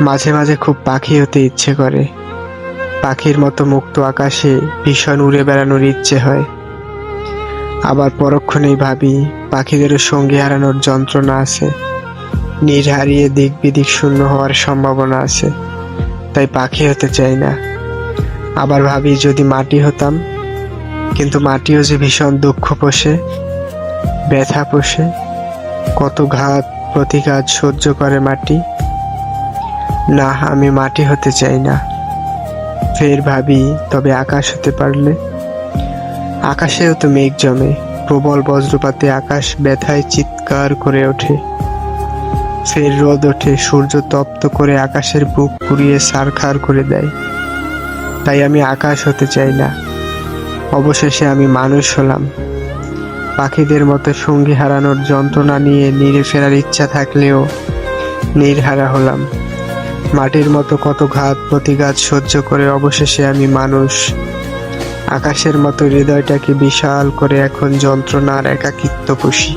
মাঝে মাঝে খুব পাখি হতে ইচ্ছে করে। পাখির মতো মুক্ত আকাশে ভীষণ উড়ে বেড়ানোর ইচ্ছে হয়। আবার পরক্ষণেই ভাবি পাখিদেরও সঙ্গী হারানোর যন্ত্রণা আছে। নীর হারিয়ে দিক বিদিক শূন্য হওয়ার সম্ভাবনা আছে। তাই পাখি হতে চাই না। আবার ভাবি, যদি মাটি হতাম, কিন্তু মাটিও যে ভীষণ দুঃখ পোষে, ব্যথা পোষে, কত ঘাত প্রতিঘাত সহ্য করে মাটি। না, আমি মাটি হতে চাই না। ফের ভাবি, তবে আকাশ হতে পারলে? আকাশেও তো মেঘ জমে, প্রবল বজ্রপাতে আকাশ ব্যথায় চিৎকার করে ওঠে। ফের রোদ ওঠে, সূর্য তপ্ত করে আকাশের বুক পুড়িয়ে সারখার করে দেয়। তাই আমি আকাশ হতে চাই না। অবশেষে আমি মানুষ হলাম। পাখিদের মতো সঙ্গী হারানোর যন্ত্রণা নিয়ে নিরে ফেরার ইচ্ছা থাকলেও নির্হারা হলাম। মাটির মতো কত ঘাত প্রতিঘাত সহ্য করে অবশেষে আমি মানুষ। আকাশের মতো হৃদয়টাকে বিশাল করে এখন যন্ত্রণার একাকিত্ব পুষি।